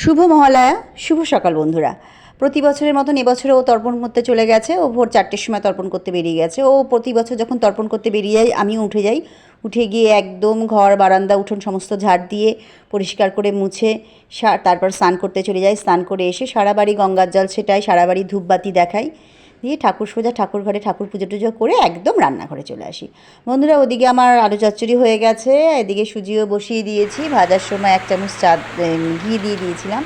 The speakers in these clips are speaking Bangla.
শুভ মহালয়া, শুভ সকাল বন্ধুরা। প্রতি বছরের মতন এবছরে ও তর্পণ করতে চলে গেছে। ও ভোর চারটের সময় তর্পণ করতে বেরিয়ে গেছে। ও প্রতি বছর যখন তর্পণ করতে বেরিয়ে যায় আমিও উঠে যাই। উঠে গিয়ে একদম ঘর, বারান্দা, উঠোন সমস্ত ঝাড় দিয়ে পরিষ্কার করে মুছে তারপর স্নান করতে চলে যাই। স্নান করে এসে সারা বাড়ি গঙ্গার জল সেটাই সারা বাড়ি ধূপবাতি দেখাই। দিয়ে ঠাকুর সোজা ঠাকুর ঘরে ঠাকুর পুজো টুজো করে একদম রান্নাঘরে চলে আসি। বন্ধুরা, ওদিকে আমার আলু চচ্চড়ি হয়ে গেছে। এদিকে সুজিও বসিয়ে দিয়েছি। ভাজার সময় এক চামচ চা ঘি দিয়ে দিয়েছিলাম।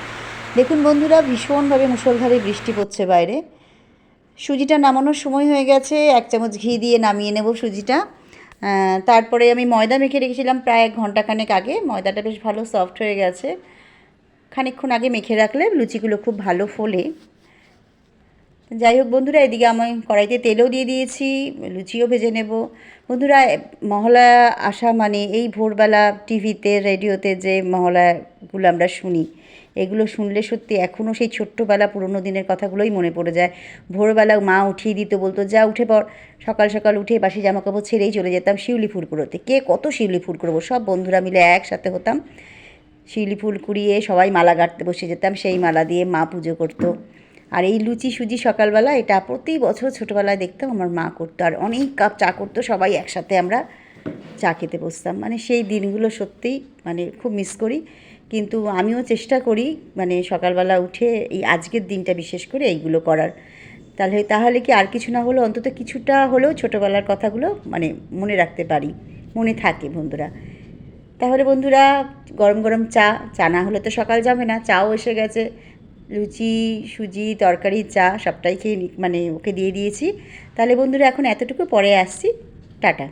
দেখুন বন্ধুরা, ভীষণভাবে মুষলধারে বৃষ্টি পড়ছে বাইরে। সুজিটা নামানোর সময় হয়ে গেছে। এক চামচ ঘি দিয়ে নামিয়ে নেব সুজিটা। তারপরে আমি ময়দা মেখে রেখেছিলাম প্রায় এক ঘন্টাখানেক আগে। ময়দাটা বেশ ভালো সফট হয়ে গেছে। খানিকক্ষণ আগে মেখে রাখলে লুচিগুলো খুব ভালো ফোলে। যাই হোক বন্ধুরা, এদিকে আমি কড়াইতে তেলও দিয়ে দিয়েছি, লুচিও ভেজে নেব। বন্ধুরা, মহলা আসা মানে এই ভোরবেলা টিভিতে, রেডিওতে যে মহলাগুলো আমরা শুনি, এগুলো শুনলে সত্যি এখনও সেই ছোট্টবেলা পুরোনো দিনের কথাগুলোই মনে পড়ে যায়। ভোরবেলা মা উঠিয়ে দিত, বলতো, যা উঠে পর সকাল সকাল উঠে বাসি জামাকাপড় ছেড়েই চলে যেতাম শিউলি ফুল কুড়োতে কে কত শিউলি ফুল কুড়োবো সব বন্ধুরা মিলে একসাথে হতাম। শিউলি ফুল কুড়িয়ে সবাই মালা গাঁটতে বসে যেতাম, সেই মালা দিয়ে মা পুজো করতো। আর এই লুচি সুজি সকালবেলা এটা প্রতি বছর ছোটোবেলায় দেখতাম আমার মা করতো। আর অনেক কাপ চা করতো, সবাই একসাথে আমরা চা খেতে বসতাম। মানে সেই দিনগুলো সত্যিই মানে খুব মিস করি। কিন্তু আমিও চেষ্টা করি মানে সকালবেলা উঠে এই আজকের দিনটা বিশেষ করে এইগুলো করার। তাহলে তাহলে কি আর কিছু না হলেও অন্তত কিছুটা হলেও ছোটোবেলার কথাগুলো মানে মনে রাখতে পারি। মনে থাকে বন্ধুরা। তাহলে বন্ধুরা, গরম গরম চা। চা না হলে তো সকাল যাবে না। চাও এসে গেছে। লুচি, সুজি, তরকারি, চা সবটাই খেয়ে মানে ওকে দিয়ে দিয়েছি। তাহলে বন্ধুরা, এখন এতটুকু, পরে আসছি। টাটা।